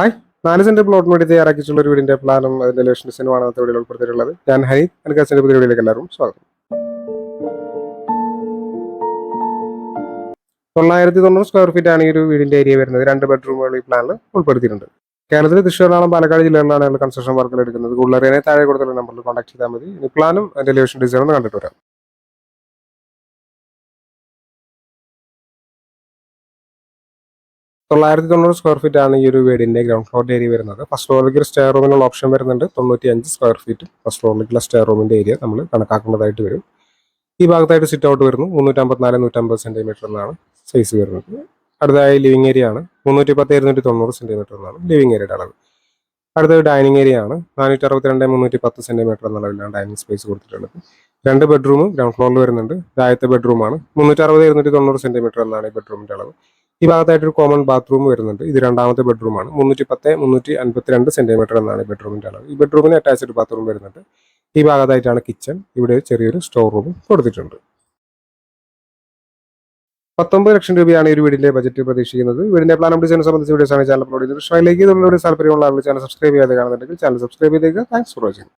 Hi. നാല് saint പ്ലോട്ടിന് വേണ്ടി തയ്യാറാക്കിയിട്ടുള്ള ഒരു വീടിന്റെ പ്ലാനും അതിന്റെ ലൊക്കേഷൻ ഡിസൈനുമാണ് അന്നത്തെ വീഡിയോയിൽ ഉൾപ്പെടുത്തിയിട്ടുള്ളത്. ഞാൻ ഹരി അച്ഛന്റെ പുതിയ വീഡിയോയിലേക്ക് എല്ലാവരും സ്വാഗതം. തൊള്ളായിരത്തി തൊണ്ണൂറ് സ്ക്വയർ ഫീറ്റ് ആണ് ഈ ഒരു വീടിന്റെ ഏരിയ വരുന്നത്. രണ്ട് ബെഡ്റൂമുകൾ ഈ പ്ലാനിൽ ഉൾപ്പെടുത്തിയിട്ടുണ്ട്. കേരളത്തിൽ തൃശ്ശൂരിലാണ് പാലക്കാട് ജില്ലകളിലാണ് കൺസ്ട്രക്ഷൻ വർക്കുകൾ എടുക്കുന്നത്. കൂടുതലറിയാനെ താഴെ കൊടുത്തുള്ള നമ്പറിൽ കോൺടാക്ട് ചെയ്താൽ മതി. പ്ലാനും അതിന്റെ ലേഷൻ ഡിസൈനും കണ്ടിട്ട് വരാം. തൊള്ളായിരത്തി തൊണ്ണൂറ് സ്ക്വയർ ഫീറ്റ് ആണ് ഈ ഒരു വീടിന്റെ ഗ്രൗണ്ട് ഫ്ലോർ ഏരിയ വരുന്നത്. ഫസ്റ്റ് ഫ്ലോറിലേക്ക് ഒരു സ്റ്റെയർ റൂമിനുള്ള ഓപ്ഷൻ വരുന്നുണ്ട്. തൊണ്ണൂറ്റി അഞ്ച് സ്ക്വയർ ഫീറ്റ് ഫസ്റ്റ് ഫ്ലോറിലേക്കുള്ള സ്റ്റെയർ റൂമിന്റെ ഏരിയ നമ്മൾ കണക്കാക്കേണ്ടതായിട്ട് വരും. ഈ ഭാഗത്തായിട്ട് സിറ്റ് ഔട്ട് വരുന്നു. മുന്നൂറ്റമ്പത്തിനാല് നൂറ്റമ്പത് സെന്റിമീറ്റർ എന്നാണ് സൈസ് വരുന്നത്. അടുത്തതായി ലിവിംഗ് ഏരിയ ആണ്. മുന്നൂറ്റി പത്ത് ഇരുന്നൂറ്റി തൊണ്ണൂറ് സെന്റിമീറ്റർ എന്നാണ് ലിവിംഗ് ഏരിയയുടെ അളവ്. അടുത്തത് ഡൈനിങ് ഏരിയ ആണ്. നാനൂറ്റി അറുപത്തിരണ്ട് മുന്നൂറ്റി പത്ത് സെന്റിമീറ്റർ എന്ന അളവിലാണ് ഡൈനിങ് സ്പേസ് കൊടുത്തിട്ടുള്ളത്. രണ്ട് ബെഡ്റൂം ഗ്രൗണ്ട് ഫ്ലോറിൽ വരുന്നുണ്ട്. ആദ്യത്തെ ബെഡ്റൂമാണ് മുന്നൂറ്റി അറുപത് ഇരുന്നൂറ്റി തൊണ്ണൂറ് സെന്റിമീറ്റർ എന്നാണ് ഈ ബെഡ്റൂമിന്റെ അളവ്. ഈ ഭാഗത്തായിട്ട് ഒരു കോമൺ ബാത്റൂം വരുന്നുണ്ട്. ഇത് രണ്ടാമത്തെ ബെഡ്റൂമാണ് മുന്നൂറ്റി പത്ത് മുന്നൂറ്റി അൻപത്തിരണ്ട് സെന്റിമീറ്റർ എന്നാണ് ഈ ബെഡ്റൂമിന്റെ അളവ്. ഈ ബെഡ്റൂമിന് അറ്റാച്ച്ഡ് ബാത്റൂം വരുന്നുണ്ട്. ഈ ഭാഗത്തായിട്ടാണ് കിച്ചൺ ഇവിടെ ചെറിയൊരു സ്റ്റോർ റൂം കൊടുത്തിട്ടുണ്ട്. പത്തൊമ്പത് ലക്ഷം രൂപയാണ് ഈ ഒരു വീടിന്റെ ബജറ്റ് പ്രതീക്ഷിക്കുന്നത്. വീടിന്റെ പ്ലാൻ ഡിസൈനെ സംബന്ധിച്ച് വീഡിയോസ് ആണ് ചാനൽ അപ്ലോഡ് ചെയ്തത്. ഇഷ്ടമായി ലൈക്ക് താല്പര്യമുള്ള ആളുകൾ ചാനൽ സബ്സ്ക്രൈബ് ചെയ്യാതെ കാണുന്നുണ്ടെങ്കിൽ ചാനൽ സബ്സ്ക്രൈബ് ചെയ്തേക്കുക താങ്ക്സ് ഫോർ വാച്ചിങ്